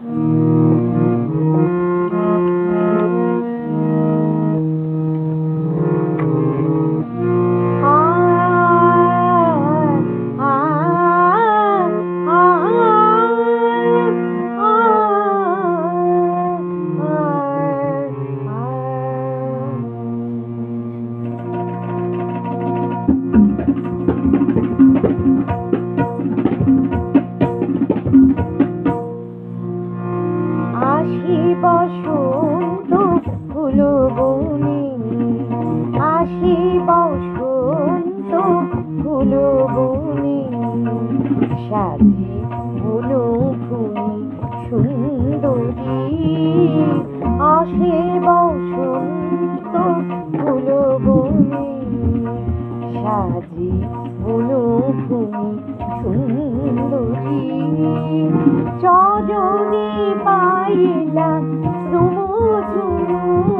আসি বনে সাজি বুনো ফুল সুন্দরী। আসে বসন্ত ফুল বনে সাজি বুনো ফুল সুন্দরী চরণে পাইলাম চরণে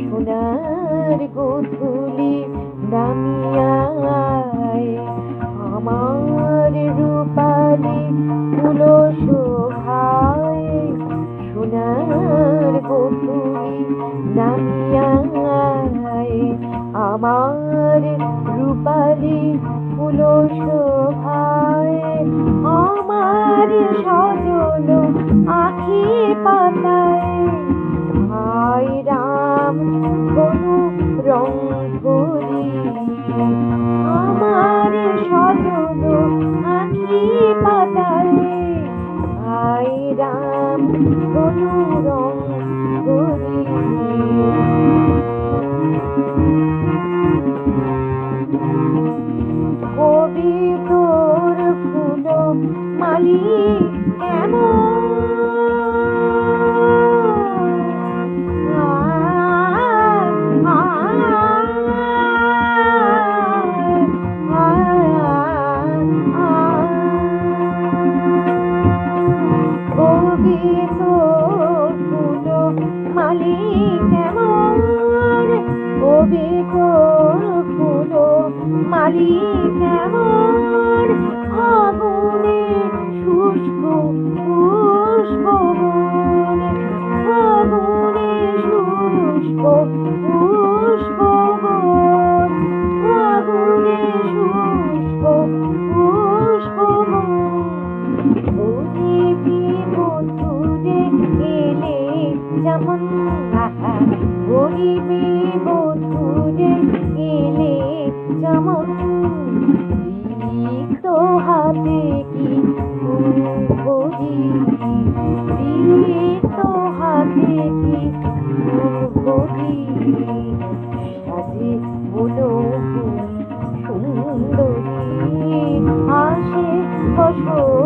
সোনার গোধূলি নামিয়ায় আমার রূপালি ফুলো সোনার গোধূলি নামিয়ায় আমার রূপালি ফুল আমার সজল আখি পাতায় ভাই রাম রং মালি কেমন? আগুনে শুষ্ক, পুষ্প আগুনে শুষ্ক, পুষ্প আগুনে শুষ্ক, পুষ্প বন। গরিবি বধুরে এলে যেমন গরিবি বধুরে এলে যেমন তো হাতে কি বুঝি তো হাতে কি বুঝি সাজে বলো সুন্দরী আসে বসো